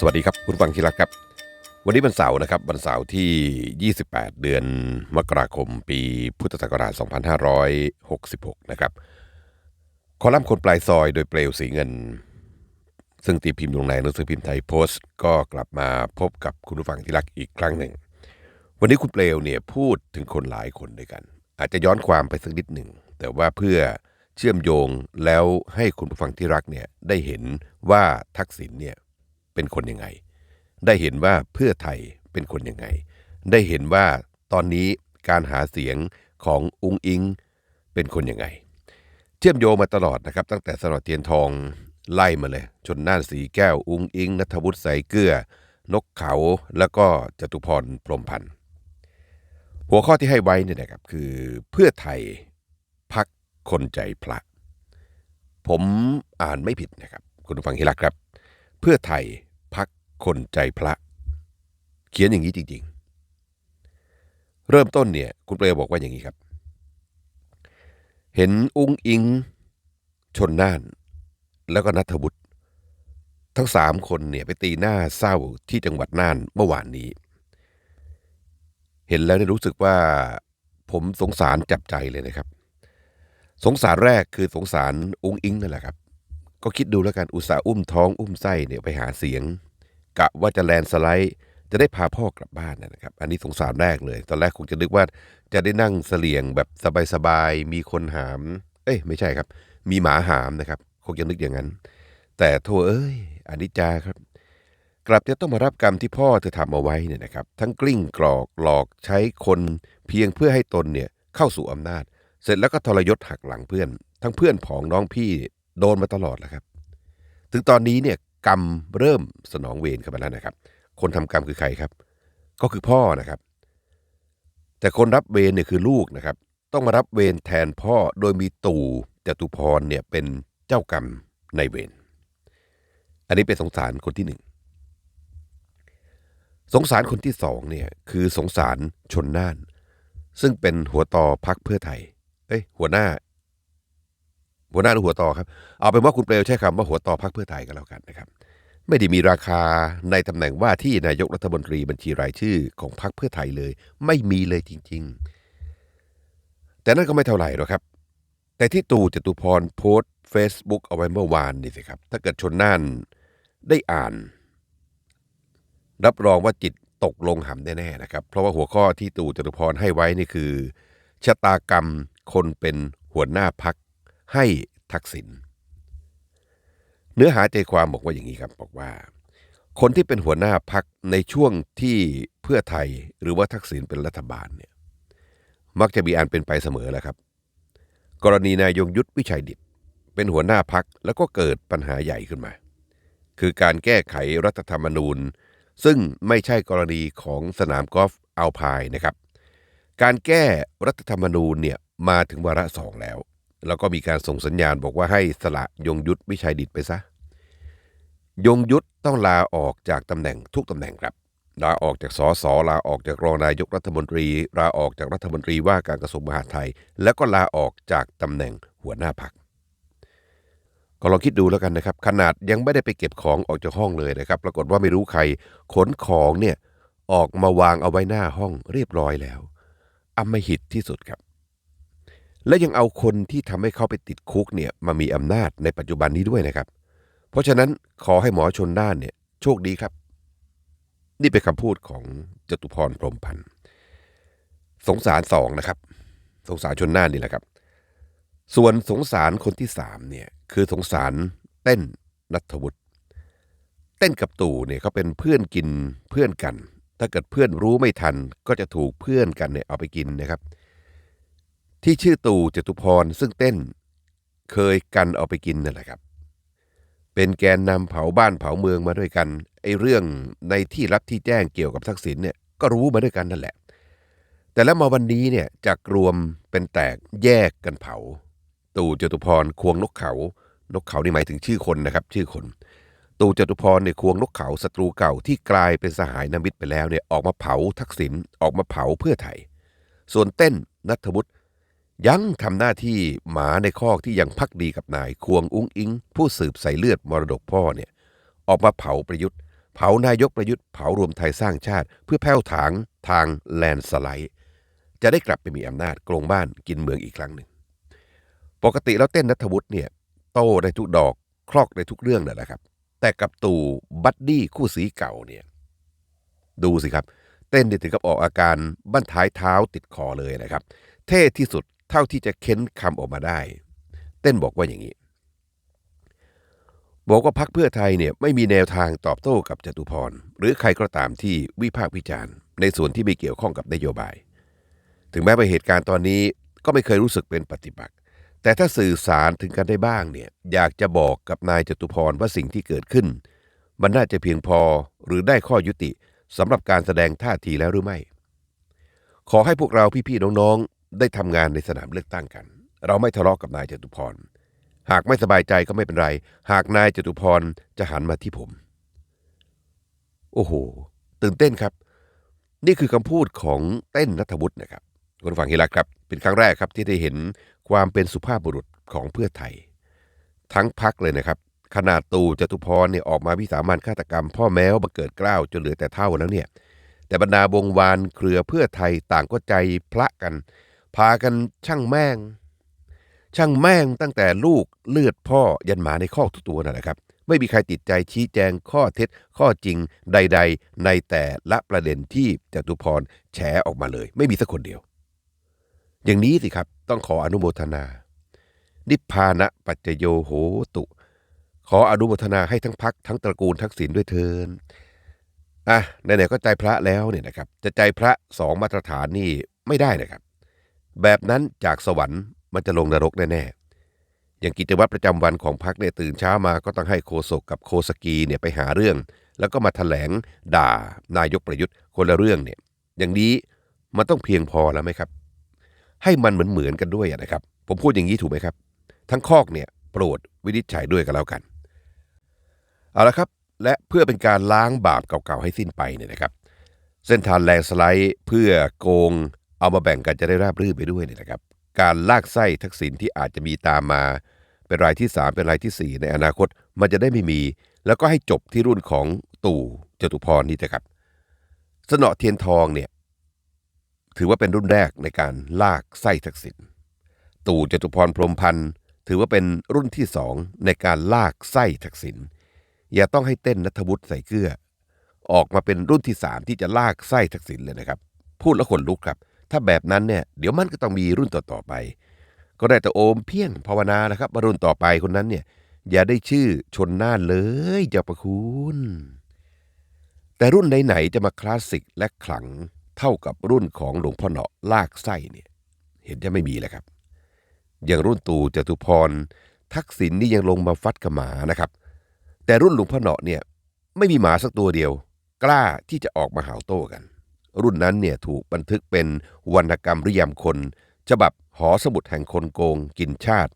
สวัสดีครับคุณฟังที่รักครับ วันนี้วันเสาร์นะครับวันเสาร์ที่ 28 เดือนมกราคม ปีพุทธศักราช 2566 นะครับคอลัมน์คนปลายซอยโดยเปลวสีเงิน ซึ่งตีพิมพ์ลงในหนังสือพิมพ์ไทยโพสต์ก็กลับมาพบกับคุณผู้ฟังที่รักอีกครั้งหนึ่ง วันนี้คุณเปลวเนี่ยพูดถึงคนหลายคนด้วยกัน อาจจะย้อนความไปสักนิดหนึ่ง แต่ว่าเพื่อเชื่อมโยงแล้วให้คุณผู้ฟังที่รักเนี่ยได้เห็นว่าทักษิณเนี่ย เป็นคนยังไง ได้เห็นว่าเพื่อไทยเป็นคนยังไง ได้เห็นว่าตอนนี้การหาเสียงของอุงอิงเป็นคนยังไง เชื่อมโยงมาตลอดนะครับ ตั้งแต่สนอเทียนทองไล่มาเลย ชนน่านสีแก้วอุงอิงนัทวุฒิใสเกลือนกเขาแล้วก็จตุพรพรมพันธ์หัวข้อที่ให้ไว้เนี่ยนะครับคือเพื่อไทยพักคนใจพระ ผมอ่านไม่ผิดนะครับ คุณผู้ฟังที่รักครับ เพื่อไทย คนใจพระ เขียนอย่างนี้จริงๆ เริ่มต้นเนี่ย คุณเปลบอกว่าอย่างนี้ครับ เห็นอุ้งอิง ชนน่าน แล้วก็นัทวุฒิทั้งสามคนเนี่ยไปตีหน้าเศร้าที่จังหวัดน่านเมื่อวานนี้ เห็นแล้วเนี่ยรู้สึกว่าผมสงสารจับใจเลยนะครับ สงสารแรกคือสงสารอุ้งอิงนั่นแหละครับ ก็คิดดูแล้วกันอุตส่าห์อุ้มท้องอุ้มไส้เนี่ยไปหาเสียง กะว่าจะแลนสไลด์จะได้พาพ่อกลับบ้านนะครับ อันนี้สงสารแรกเลย ตอนแรกคงจะนึกว่าจะได้นั่งเสลียงแบบสบายๆ มีคนหาม เอ้ยไม่ใช่ครับ มีหมาหามนะครับ คงจะนึกอย่างนั้น แต่โทเอ้ยอนิจจาครับ กลับจะต้องมารับกรรมที่พ่อเธอทำเอาไว้เนี่ยนะครับ ทั้งกลิ้งกรอกหลอกใช้คนเพียงเพื่อให้ตนเนี่ยเข้าสู่อำนาจ เสร็จแล้วก็ทรยศหักหลังเพื่อน ทั้งเพื่อนผองน้องพี่โดนมาตลอดแล้วครับ ถึงตอนนี้เนี่ย กรรมเริ่มสนองเวรกันมาแล้วนะครับ คนทำกรรมคือใครครับ ก็คือพ่อนะครับ แต่คนรับเวรเนี่ยคือลูกนะครับ ต้องมารับเวรแทนพ่อโดยมีตู่จตุพรเนี่ยเป็นเจ้ากรรมในเวรอันนี้เป็นสงสารคนที่หนึ่งสงสารคนที่สองเนี่ยคือสงสารชนน่าน ซึ่งเป็นหัวต่อพักเพื่อไทย เอ้ยหัวหน้า หัวหน้าหรือหัวต่อครับ เอาเป็นว่าคุณเปลวใช้คำว่าหัวต่อพักเพื่อไทยก็แล้วกันนะครับ ไม่ได้มีราคาในตำแหน่งว่าที่นายกรัฐมนตรีบัญชีรายชื่อของพรรคเพื่อไทยเลย ไม่มีเลยจริง ๆ แต่นั่นก็ไม่เท่าไหร่หรอกครับ แต่ที่ตู่จตุพรโพสต์เฟซบุ๊กเอาไว้เมื่อวานนี่สิครับ ถ้าเกิดชนน่านได้อ่าน รับรองว่าจิตตกลงหำแน่ๆนะครับ เพราะว่าหัวข้อที่ตู่จตุพรให้ไว้นี่คือ ชะตากรรมคนเป็นหัวหน้าพักให้ทักษิณ เนื้อหาใจความบอกว่าอย่างนี้ครับบอกว่า คนที่เป็นหัวหน้าพักในช่วงที่เพื่อไทยหรือว่าทักษิณเป็นรัฐบาลเนี่ยมักจะมีอันเป็นไปเสมอแหละครับ กรณีนายยงยุทธวิชัยดิตเป็นหัวหน้าพักแล้วก็เกิดปัญหาใหญ่ขึ้นมา คือการแก้ไขรัฐธรรมนูญ ซึ่งไม่ใช่กรณีของสนามกอล์ฟอัลพายนะครับ การแก้รัฐธรรมนูญเนี่ยมาถึงวาระสองแล้ว แล้วก็มีการส่งสัญญาณบอกว่าให้สละยงยุทธวิชัยดิตไปซะ ยงยุทธต้องลาออกจากตำแหน่งทุกตำแหน่งครับ ลาออกจากสสลาออกจากรองนายกรัฐมนตรี ลาออกจากรัฐมนตรีว่าการกระทรวงมหาดไทย แล้วก็ลาออกจากตำแหน่งหัวหน้าพักก็ลองคิดดูแล้วกันนะครับ ขนาดยังไม่ได้ไปเก็บของออกจากห้องเลยนะครับ ปรากฏว่าไม่รู้ใครขนของเนี่ยออกมาวางเอาไว้หน้าห้องเรียบร้อยแล้วอำมหิตที่สุดครับ และยังเอาคนที่ทำให้เขาไปติดคุกเนี่ยมามีอำนาจในปัจจุบันนี้ด้วยนะครับ เพราะฉะนั้นขอให้หมอชนน่านเนี่ยโชคดีครับ นี่เป็นคำพูดของจตุพรพรมพันธ์สงสารสองนะครับ สงสารชนน่านนี่แหละครับ ส่วนสงสารคนที่สามเนี่ยคือสงสารเต้นนัทวุฒิเต้นกับตู่เนี่ยเขาเป็นเพื่อนกินเพื่อนกัน ถ้าเกิดเพื่อนรู้ไม่ทันก็จะถูกเพื่อนกันเนี่ยเอาไปกินนะครับ ที่ชื่อตู่จตุพรซึ่งเต้น เคยกันเอาไปกินนั่นแหละครับ เป็นแกนนำเผาบ้านเผาเมืองมาด้วยกันไอ้เรื่องในที่รับที่แจ้งเกี่ยวกับทักษิณเนี่ยก็รู้มาด้วยกันนั่นแหละ แต่แล้วมาวันนี้เนี่ยจากรวมเป็นแตกแยกกันเผา ตู่จตุพรควงนกเขา นกเขานี่หมายถึงชื่อคนนะครับ ชื่อคน ตู่จตุพรเนี่ยควงนกเขาศัตรูเก่าที่กลายเป็นสหายนามิตรไปแล้วเนี่ยออกมาเผาทักษิณออกมาเผาเพื่อไทย ส่วนเต้นนัทวุฒิ ยังทำหน้าที่หมาในคอกที่ยังพักดีกับนายควงอุ้งอิง ผู้สืบใส่เลือดมรดกพ่อเนี่ยออกมาเผาประยุทธ์ เผานายกประยุทธ์เผารวมไทยสร้างชาติ เพื่อแผ่วถางทางแลนสไลด์จะได้กลับไปมีอำนาจกลงบ้านกินเมืองอีกครั้งหนึ่ง ปกติแล้วเต้นนัทวุฒิเนี่ยโตได้ทุกดอกคลอกได้ทุกเรื่องนั่นแหละครับ แต่กับตู่บัดดี้คู่สีเก่าเนี่ยดูสิครับ เต้นถึงกับออกอาการบั้นท้ายเท้าติดคอเลยนะครับ เท่ที่สุด เท่าที่จะเค้นคำออกมาได้ เต้นบอกว่าอย่างนี้ บอกว่าพักเพื่อไทยเนี่ยไม่มีแนวทางตอบโต้กับจตุพร หรือใครก็ตามที่วิพากษ์วิจารณ์ ในส่วนที่ไม่เกี่ยวข้องกับนโยบาย ถึงแม้ว่าเหตุการณ์ตอนนี้ก็ไม่เคยรู้สึกเป็นปฏิปักษ์แต่ถ้าสื่อสารถึงกันได้บ้างเนี่ยอยากจะบอกกับนายจตุพรว่าสิ่งที่เกิดขึ้น มันน่าจะเพียงพอหรือได้ข้อยุติสำหรับการแสดงท่าทีแล้วหรือไม่ ขอให้พวกเราพี่ๆน้องๆ ได้ทำงานในสนามเลือกตั้งกัน เราไม่ทะเลาะกับนายจตุพร หากไม่สบายใจก็ไม่เป็นไร หากนายจตุพรจะหันมาที่ผม โอ้โห ตื่นเต้นครับ นี่คือคำพูดของเต้นนัทวุฒินะครับคุณฟังเฮลักครับ เป็นครั้งแรกครับที่ได้เห็นความเป็นสุภาพบุรุษของเพื่อไทย ทั้งพักเลยนะครับ ขนาดตูจตุพรเนี่ยออกมาวิสามันฆาตกรรม พ่อแมวบังเกิดเกล้าวจนเหลือแต่เท่าแล้วเนี่ย แต่บรรดาวงวานเครือเพื่อไทยต่างก็ใจพระกัน พากันช่างแม่ง ช่างแม่งตั้งแต่ลูกเลือดพ่อยันหมาในคอทุกตัวนั่นแหละครับ ไม่มีใครติดใจชี้แจงข้อเท็จข้อจริงใด ๆ ในแต่ละประเด็นที่จตุพรแฉออกมาเลย ไม่มีสักคนเดียว อย่างนี้สิครับต้องขออนุโมทนา นิพพานะปัจจโยโหตุ ขออนุโมทนาให้ทั้งพักทั้งตระกูลทักษิณด้วยเทินอะไหนๆก็ใจพระแล้วเนี่ยนะครับ จะใจพระสองมาตรฐานนี่ไม่ได้นะครับ แบบนั้นจากสวรรค์มันจะลงนรกแน่ๆ อย่างกิจวัตรประจำวันของพักเนี่ยตื่นเช้ามาก็ต้องให้โคศกกับโคสกีเนี่ยไปหาเรื่อง แล้วก็มาแถลงด่านายกประยุทธ์คนละเรื่องเนี่ย อย่างนี้มันต้องเพียงพอแล้วไหมครับ ให้มันเหมือนเหมือนๆกันด้วยนะครับ ผมพูดอย่างนี้ถูกไหมครับ ทั้งคอกเนี่ยโปรดวินิจฉัยด้วยกันแล้วกันเอาละครับและเพื่อเป็นการล้างบาปเก่าๆให้สิ้นไปเนี่ยนะครับ เส้นทางแลนสไลด์เพื่อโกง เอามาแบ่งกันจะได้ราบรื่นไปด้วยเนี่ยนะครับ การลากไส้ทักษิณที่อาจจะมีตามมา เป็นรายที่ 3 เป็นรายทีสี่ 4 ในอนาคตมันจะได้ไม่มี แล้วก็ให้จบที่รุ่นของตู่จตุพรนี่นะครับ สนอเทียนทองเนี่ยถือว่าเป็นรุ่นแรกในการลากไส้ทักษิณตู่จตุพรพรมพันธ์ถือว่าเป็นรุ่นที่สองในการลากไส้ทักษิณอย่าต้องให้เต้นนัทวุฒิใส่เกลือออกมาเป็นรุ่นที่สามที่จะลากไส้ทักษิณเลยนะครับ พูดแล้วขนลุกครับ ถ้าแบบนั้นเนี่ยเดี๋ยวมันก็ต้องมีรุ่นต่อๆไป ก็ได้แต่โอมเพียงภาวนานะครับว่ารุ่นต่อไปคนนั้นเนี่ยอย่าได้ชื่อชนน่าเลยเจ้าประคุณแต่รุ่นไหนๆจะมาคลาสสิกและขลังเท่ากับรุ่นของหลวงพ่อเนาะลากไส้เนี่ย เห็นจะไม่มีแล้วครับ อย่างรุ่นตู่จตุพร ทักษิณนี่ยังลงมาฟัดกับหมานะครับ แต่รุ่นหลวงพ่อเนาะเนี่ย ไม่มีหมาสักตัวเดียว กล้าที่จะออกมาหาวโต้กัน รุ่นนั้นเนี่ยถูกบันทึกเป็นวรรณกรรมริยามคน ฉบับหอสมุดแห่งคนโกงกินชาติ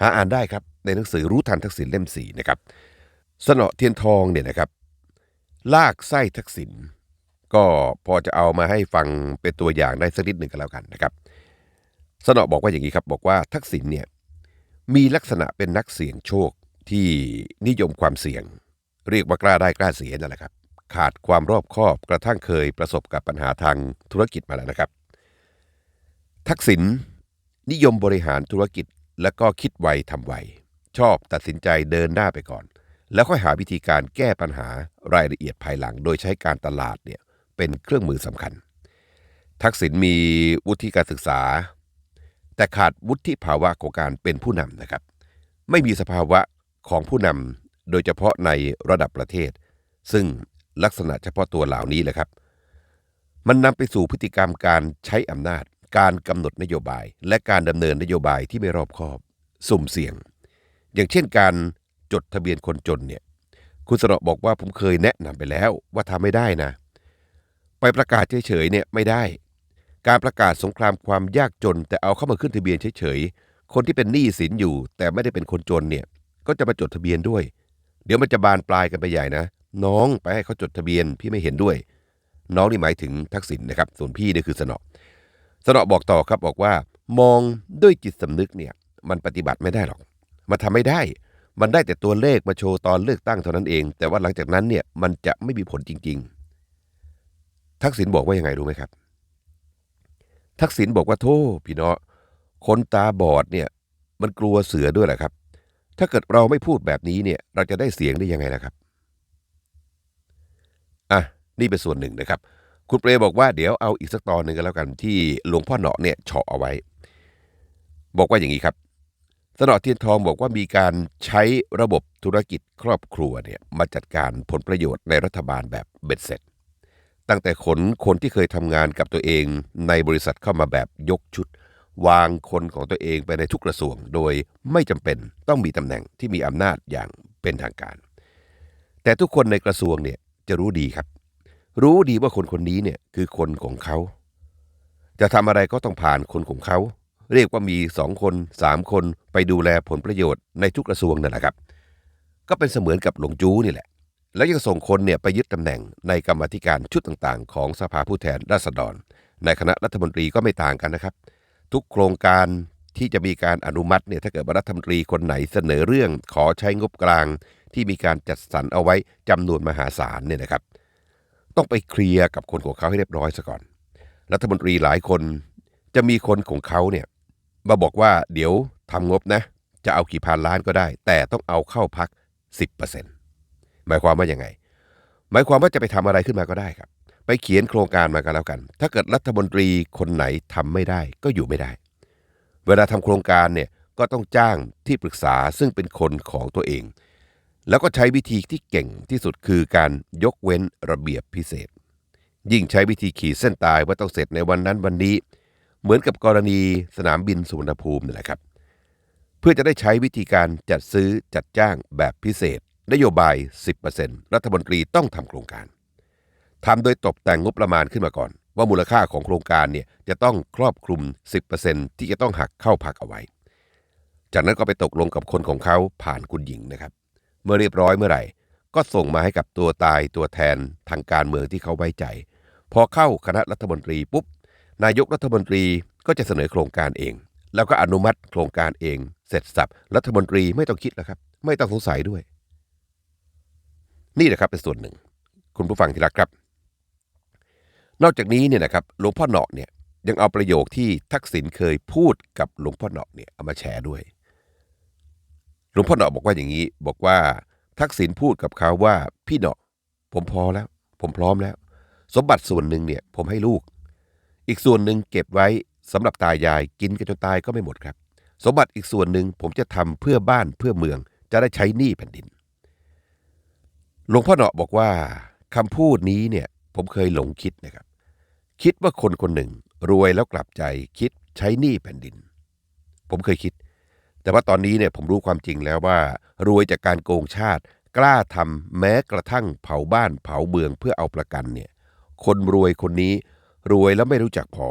หาอ่านได้ครับในหนังสือรู้ทันทักษิณเล่มสี่นะครับ สนอเทียนทองเนี่ยนะครับ ลากไส้ทักษิณก็พอจะเอามาให้ฟังเป็นตัวอย่างได้สักนิดหนึ่งกันแล้วกันนะครับ สนอบอกว่าอย่างนี้ครับบอกว่าทักษิณเนี่ยมีลักษณะเป็นนักเสี่ยงโชคที่นิยมความเสี่ยง เรียกว่ากล้าได้กล้าเสียนั่นแหละครับ ขาดความรอบคอบกระทั่งเคยประสบกับปัญหาทางธุรกิจมาแล้วนะครับ ทักษิณนิยมบริหารธุรกิจแล้วก็คิดไวทำไว ชอบตัดสินใจเดินหน้าไปก่อน แล้วค่อยหาวิธีการแก้ปัญหารายละเอียดภายหลัง โดยใช้การตลาดเนี่ยเป็นเครื่องมือสำคัญ ทักษิณมีวุฒิการศึกษา แต่ขาดวุฒิภาวะของการเป็นผู้นำนะครับ ไม่มีสภาวะของผู้นำโดยเฉพาะในระดับประเทศ ซึ่ง ลักษณะเฉพาะตัวเหล่านี้แหละครับ มันนำไปสู่พฤติกรรมการใช้อำนาจ การกำหนดนโยบาย และการดำเนินนโยบายที่ไม่รอบคอบ สุ่มเสี่ยง อย่างเช่นการจดทะเบียนคนจนเนี่ยคุณสนอบอกว่าผมเคยแนะนำไปแล้วว่าทำไม่ได้นะ ไปประกาศเฉยๆเนี่ยไม่ได้ การประกาศสงครามความยากจน แต่เอาเข้ามาขึ้นทะเบียนเฉยๆคนที่เป็นหนี้สินอยู่ แต่ไม่ได้เป็นคนจนเนี่ยก็จะมาจดทะเบียนด้วย เดี๋ยวมันจะบานปลายกันไปใหญ่นะ น้องไปให้เขาจดทะเบียนพี่ไม่เห็นด้วย น้องนี่หมายถึงทักษิณนะครับ ส่วนพี่นี่คือสนอสนอบอกต่อครับบอกว่า มองด้วยจิตสำนึกเนี่ย มันปฏิบัติไม่ได้หรอก มันทำไม่ได้ มันได้แต่ตัวเลขมาโชว์ตอนเลือกตั้งเท่านั้นเอง แต่ว่าหลังจากนั้นเนี่ยมันจะไม่มีผลจริง ๆ ทักษิณบอกว่ายังไงรู้ไหมครับ ทักษิณบอกว่าโทษพี่เนาะคนตาบอดเนี่ย มันกลัวเสือด้วยแหละครับ ถ้าเกิดเราไม่พูดแบบนี้เนี่ย เราจะได้เสียงได้ยังไงล่ะครับ นี่เป็นส่วนหนึ่งนะครับ คุณเปรบอกว่าเดี๋ยวเอาอีกสักตอนหนึ่งกันแล้วกันที่หลวงพ่อเหนาะเนี่ยเฉาะเอาไว้ บอกว่าอย่างนี้ครับสนอเทียนทองบอกว่ามีการใช้ระบบธุรกิจครอบครัวเนี่ยมาจัดการผลประโยชน์ในรัฐบาลแบบเบ็ดเสร็จ ตั้งแต่ขนคนที่เคยทำงานกับตัวเองในบริษัทเข้ามาแบบยกชุด วางคนของตัวเองไปในทุกกระทรวง โดยไม่จำเป็นต้องมีตำแหน่งที่มีอำนาจอย่างเป็นทางการ แต่ทุกคนในกระทรวงเนี่ยจะรู้ดีครับ รู้ดีว่าคนคนนี้เนี่ยคือคนของเขา จะทำอะไรก็ต้องผ่านคนของเขา เรียกว่ามีสองคนสามคนไปดูแลผลประโยชน์ในทุกกระทรวงนั่นแหละครับ ก็เป็นเสมือนกับหลงจู้นี่แหละ แล้วยังส่งคนเนี่ยไปยึดตำแหน่งในกรรมธิการชุดต่างๆ ของสภาผู้แทนราษฎร ในคณะรัฐมนตรีก็ไม่ต่างกันนะครับ ทุกโครงการที่จะมีการอนุมัติเนี่ยถ้าเกิดรัฐมนตรีคนไหนเสนอเรื่องขอใช้งบกลางที่มีการจัดสรรเอาไว้จำนวนมหาศาลเนี่ยนะครับ ต้องไปเคลียร์กับคนของเขาให้เรียบร้อยซะก่อน รัฐมนตรีหลายคนจะมีคนของเขาเนี่ยมาบอกว่าเดี๋ยวทำงบนะ จะเอากี่พันล้านก็ได้ แต่ต้องเอาเข้าพัก 10%หมายความว่ายังไง หมายความว่าจะไปทำอะไรขึ้นมาก็ได้ครับ ไปเขียนโครงการมาก็แล้วกัน ถ้าเกิดรัฐมนตรีคนไหนทำไม่ได้ก็อยู่ไม่ได้ เวลาทำโครงการเนี่ยก็ต้องจ้างที่ปรึกษาซึ่งเป็นคนของตัวเอง แล้วก็ใช้วิธีที่เก่งที่สุดคือการยกเว้นระเบียบพิเศษ ยิ่งใช้วิธีขีดเส้นตายว่าต้องเสร็จในวันนั้นวันนี้ เหมือนกับกรณีสนามบินสุวรรณภูมินี่แหละครับ เพื่อจะได้ใช้วิธีการจัดซื้อจัดจ้างแบบพิเศษ นโยบาย 10%รัฐมนตรีต้องทำโครงการทำโดยตกแต่งงบประมาณขึ้นมาก่อน ว่ามูลค่าของโครงการเนี่ยจะต้องครอบคลุม 10%ที่จะต้องหักเข้าพักเอาไว้ จากนั้นก็ไปตกลงกับคนของเขาผ่านคุณหญิงนะครับ เมื่อเรียบร้อยเมื่อไหร่ ก็ส่งมาให้กับตัวตายตัวแทนทางการเมืองที่เขาไว้ใจ พอเข้าคณะรัฐมนตรีปุ๊บ นายกรัฐมนตรีก็จะเสนอโครงการเอง แล้วก็อนุมัติโครงการเอง เสร็จสับรัฐมนตรีไม่ต้องคิดแล้วครับ ไม่ต้องสงสัยด้วย นี่แหละครับเป็นส่วนหนึ่ง คุณผู้ฟังที่รักครับ นอกจากนี้เนี่ยนะครับหลวงพ่อเหนาะเนี่ยยังเอาประโยคที่ทักษิณเคยพูดกับหลวงพ่อเหนาะเนี่ยเอามาแชร์ด้วย หลวงพ่อเหนาะบอกว่าอย่างนี้ บอกว่าทักษิณพูดกับเขาว่าพี่เหนาะผมพอแล้ว ผมพร้อมแล้ว สมบัติส่วนหนึ่งเนี่ย ผมให้ลูก อีกส่วนหนึ่งเก็บไว้สำหรับตายายกินกันจนตายก็ไม่หมดครับ สมบัติอีกส่วนหนึ่งผมจะทำเพื่อบ้านเพื่อเมือง จะได้ใช้หนี้แผ่นดิน หลวงพ่อเหนาะบอกว่าคำพูดนี้เนี่ย ผมเคยหลงคิดนะครับ คิดว่าคนคนหนึ่ง รวยแล้วกลับใจคิดใช้หนี้แผ่นดิน ผมเคยคิด แต่ว่าตอนนี้เนี่ยผมรู้ความจริงแล้วว่า รวยจากการโกงชาติ กล้าทำแม้กระทั่งเผาบ้านเผาเมืองเพื่อเอาประกันเนี่ย คนรวยคนนี้รวยแล้วไม่รู้จักพอ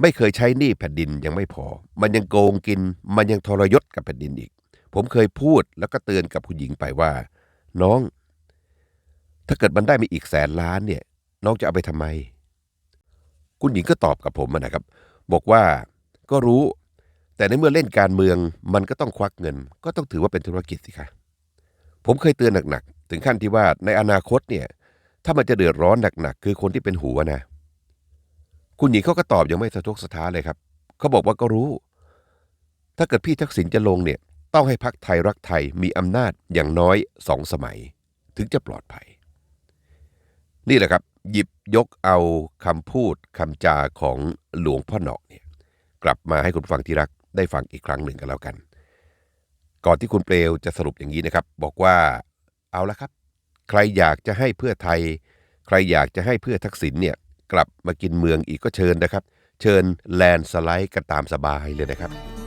ไม่เคยใช้หนี้แผ่นดินยังไม่พอ มันยังโกงกิน มันยังทรยศกับแผ่นดินอีก ผมเคยพูดแล้วก็เตือนกับผู้หญิงไปว่า น้อง ถ้าเกิดมันได้มาอีกแสนล้านเนี่ย น้องจะเอาไปทำไม คุณหญิงก็ตอบกับผมนะครับ บอกว่าก็รู้ แต่ในเมื่อเล่นการเมืองมันก็ต้องควักเงิน ก็ต้องถือว่าเป็นธุรกิจสิคะผมเคยเตือนหนักๆ ถึงขั้นที่ว่าในอนาคตเนี่ย ถ้ามันจะเดือดร้อนหนักๆ คือคนที่เป็นหัวนะ คุณหญิงเขาก็ตอบยังไม่สะทกสะท้านเลยครับ เขาบอกว่าก็รู้ ถ้าเกิดพี่ทักษิณจะลงเนี่ย ต้องให้พักไทยรักไทยมีอำนาจอย่างน้อยสองสมัย ถึงจะปลอดภัย นี่แหละครับ หยิบยกเอาคำพูดคำจาของหลวงพ่อเหนาะเนี่ย กลับมาให้คุณฟังที่รัก ได้ฟังอีกครั้งหนึ่งกันแล้วกัน ก่อนที่คุณเปลวจะสรุปอย่างนี้นะครับ บอกว่าเอาละครับ ใครอยากจะให้เพื่อไทย ใครอยากจะให้เพื่อทักษิณเนี่ยกลับมากินเมืองอีกก็เชิญนะครับ เชิญแลนสไลด์กันตามสบายเลยนะครับ